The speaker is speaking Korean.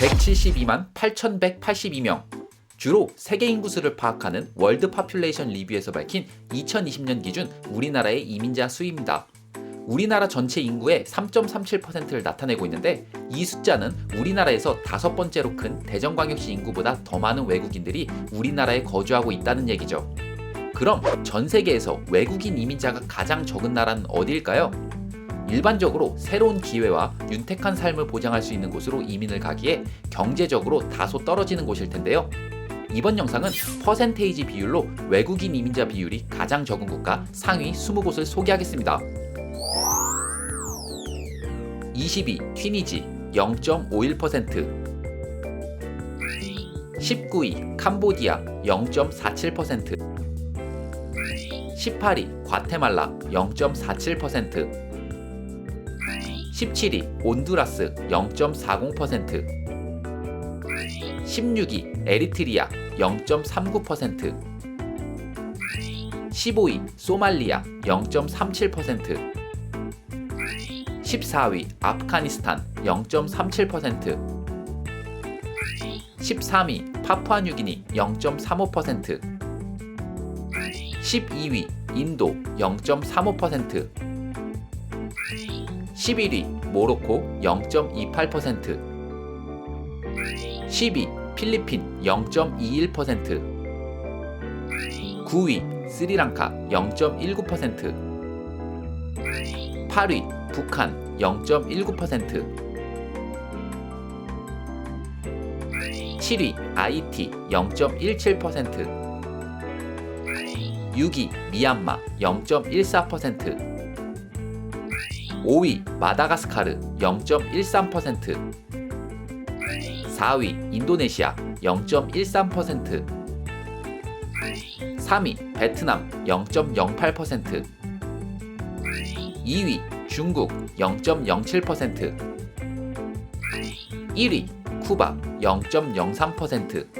172만 8,182명. 주로 세계 인구수를 파악하는 월드 파퓰레이션 리뷰에서 밝힌 2020년 기준 우리나라의 이민자 수입니다. 우리나라 전체 인구의 3.37%를 나타내고 있는데 이 숫자는 우리나라에서 다섯 번째로 큰 대전광역시 인구보다 더 많은 외국인들이 우리나라에 거주하고 있다는 얘기죠. 그럼 전 세계에서 외국인 이민자가 가장 적은 나라는 어디일까요? 일반적으로 새로운 기회와 윤택한 삶을 보장할 수 있는 곳으로 이민을 가기에 경제적으로 다소 떨어지는 곳일 텐데요. 이번 영상은 퍼센테이지 비율로 외국인 이민자 비율이 가장 적은 국가 상위 20곳을 소개하겠습니다. 22. 튀니지 0.51% 19위 캄보디아 0.47% 18위 과테말라 0.47% 17위 온두라스 0.40% 16위 에리트리아 0.39% 15위 소말리아 0.37% 14위 아프가니스탄 0.37% 13위 파푸아뉴기니 0.35% 12위 인도 0.35% 11위 모로코 0.28% 10위 필리핀 0.21% 9위 스리랑카 0.19% 8위 북한 0.19% 7위 아이티 0.17% 6위 미얀마 0.14% 5위 마다가스카르 0.13% 4위 인도네시아 0.13% 3위 베트남 0.08% 2위 중국 0.07% 1위 쿠바 0.03%